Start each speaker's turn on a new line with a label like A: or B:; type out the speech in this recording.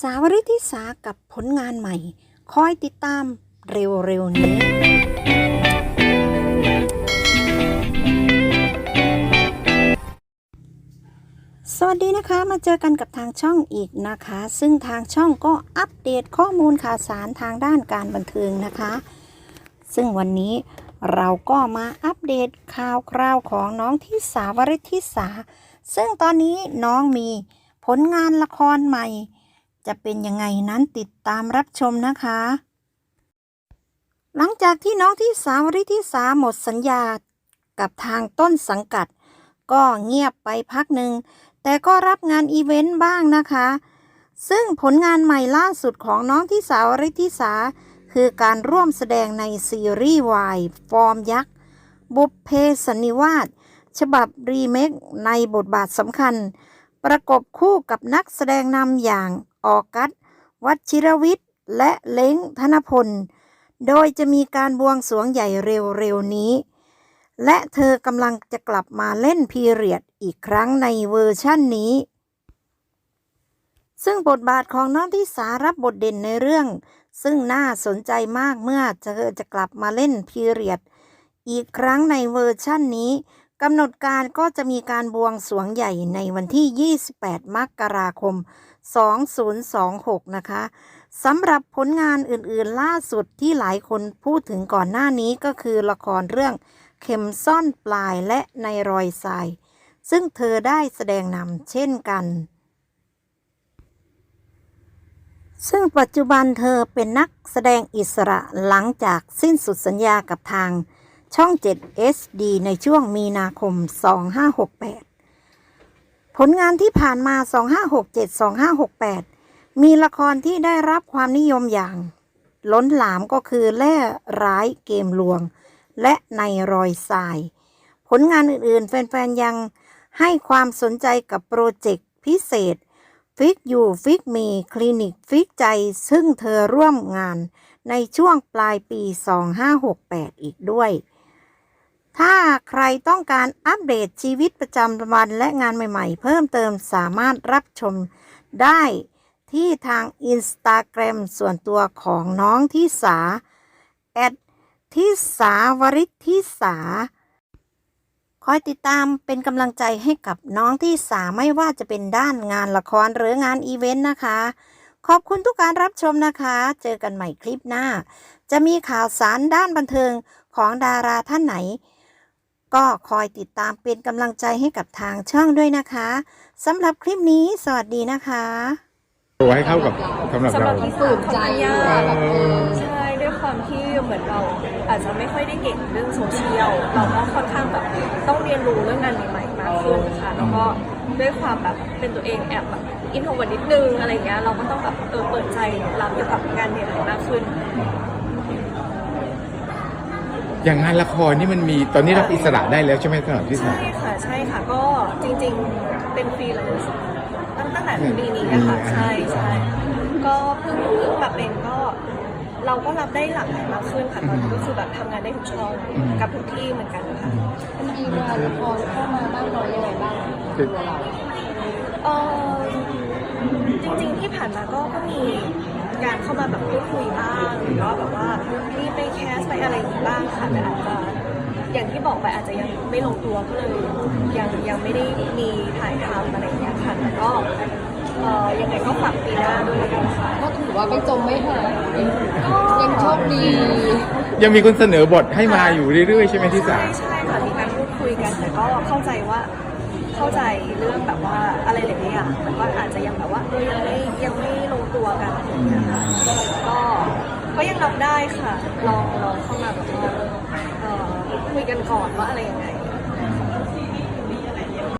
A: สาวริธิสากับผลงานใหม่ คอยติดตามเร็วๆนี้ สวัสดีนะคะ มาเจอกันกับทางช่องอีกนะคะ ซึ่งทางช่องก็อัปเดตข้อมูลข่าวสารทางด้านการบันเทิงนะคะ ซึ่งวันนี้เราก็มาอัปเดตข่าวคราวของน้องที่สาวริธิสา ซึ่งตอนนี้น้องมีผลงานละครใหม่ จะเป็นยังไงนั้นติดตามรับชมนะคะ หลังจากที่น้องที่สาวริธิสาหมดสัญญากับทางต้นสังกัด ก็เงียบไปพักหนึ่ง แต่ก็รับงานอีเวนต์บ้างนะคะ ซึ่งผลงานใหม่ล่าสุดของน้องที่สาวริธิสาคือการร่วมแสดงในซีรีส์วายฟอร์มยักษ์ บุพเพสันนิวาสฉบับรีเมคในบทบาทสำคัญ ประกบคู่กับนักแสดงนำอย่าง ออกัสวัชิรวิทย์ และเล้งธนพล โดยจะมีการบวงสรวงใหญ่เร็วๆนี้ และเธอกำลังจะกลับมาเล่นพีเรียดอีกครั้งในเวอร์ชั่นนี้ ซึ่งบทบาทของน้องที่สารับบทเด่นในเรื่อง ซึ่งน่าสนใจมากเมื่อเธอจะกลับมาเล่นพีเรียดอีกครั้งในเวอร์ชั่นนี้กำหนดการก็จะมีการบวงสรวงใหญ่ในวันที่ 28 มกราคม 2026 นะคะสำหรับผลงานอื่นๆ ล่าสุดที่หลายคนพูดถึงก่อนหน้านี้ก็คือละครเรื่องเข็มซ่อนปลายและในรอยทราย ซึ่งเธอได้แสดงนำเช่นกัน ซึ่งปัจจุบันเธอเป็นนักแสดงอิสระหลังจากสิ้นสุดสัญญากับทางช่อง 7 SD ในช่วงมีนาคม 2568 ผลงานที่ผ่านมา 2567-2568 มีละครที่ได้รับความนิยมอย่าง ล้นหลามก็คือแล่ร้ายเกมลวง และในรอยทราย ผลงานอื่นๆ แฟน ๆ ยังให้ความสนใจกับโปรเจกต์พิเศษ ฟิกอยู่ฟิกมีคลินิกฟิกใจ ซึ่งเธอร่วมงานในช่วงปลายปี 2568 อีกด้วย ถ้าใครต้องการอัปเดตชีวิตประจำวันและงานใหม่ๆ เพิ่มเติมสามารถรับชมได้ที่ทางอินสตาแกรมส่วนตัวของน้องทิสาแอดทิสาวริทิสาคอยติดตามเป็นกำลังใจให้กับน้องที่สาไม่ว่าจะเป็นด้านงานละครหรืองานอีเวนต์นะคะ ขอบคุณทุกการรับชมนะคะ เจอกันใหม่คลิปหน้า จะมีข่าวสารด้านบันเทิงของดาราท่านไหน ก็คอยติดตามเป็นกำลังใจให้กับทางช่องด้วยนะคะสำหรับคลิปนี้สวัสดีนะคะ
B: ตัวให้เข้ากับสำหรับ
C: สำห
B: เรา
C: รับที่สูงใจยาก
B: เออ
C: ใช่ด้วยความที่เหมือนเราอาจจะไม่ค่อยได้เก่งเรื่องโซเชียลเราก็ค่อนข้างแบบต้องเรียนรู้เรื่องงานใหม่ๆมากขึ้นค่ะแล้วก็ด้วยความแบบเป็นตัวเองแอบแบบอินโทรเวิร์นิดนึงอะไรเงี้ยเราก็ต้องแบบเออเปิดใจรับเกี่ยวกับงานใหม่ๆมากขึ้น
B: อย่างงานละครนี่มันมีตอนนี้รับอิสระได้แล้วใช่ไหมสำหรับที่สา
C: ใช่ค่ะใช่ค่ะก็จริงๆเป็นฟรีแลนซ์ตั้งตั้งแต่ปีนี้นะคะใช่ใช่ก็เพิ่งเพิ่งมาเป็นก็เราก็รับได้หลากหลายมากขึ้นค่ะตอนนี้ก็คือแบบทำงานได้ทุกช่องกับทุกที่เหมือนกันค่ะ
D: มีงานละครเข้ามามากน้อยยังไงบ้างตัวเรา
C: เออจริงๆที่ผ่านมาก็ก็มี การเข้ามาแบบพูดคุยบ้างหรือว่าแบบว่ามีไปแคสไปอะไรอย่างนี้บ้างค่ะแต่อาจจะอย่างที่บอกไปอาจจะยังไม่ลงตัวก็เลยยังยังไม่ได้มีถ่ายทำอะไรอย่างเงี้ยค่ะแต่ก็เอ่อยังไงก็ฝากปีหน้าด้วยแล้วกันค่ะ
D: ก็ถือว่าไม่จมไม่หายยังโชคดี
B: ยังมีคนเสนอบทให้มาอยู่เรื่อยๆ ใช่ไหมที่สา
C: ใช่ใช่ค่ะมีการพูดคุยกันแต่ก็เข้าใจว่า เข้าใจเรื่องแบบว่าอะไรหลายๆอย่างแต่ว่าอาจจะยังแบบว่าเออยังไม่ยังไม่ลงตัวกันนะคะก็ก็ยังรับได้ค่ะ ลองลองเข้ามาแบบว่าเออคุยกันก่อนว่าอะไรยังไง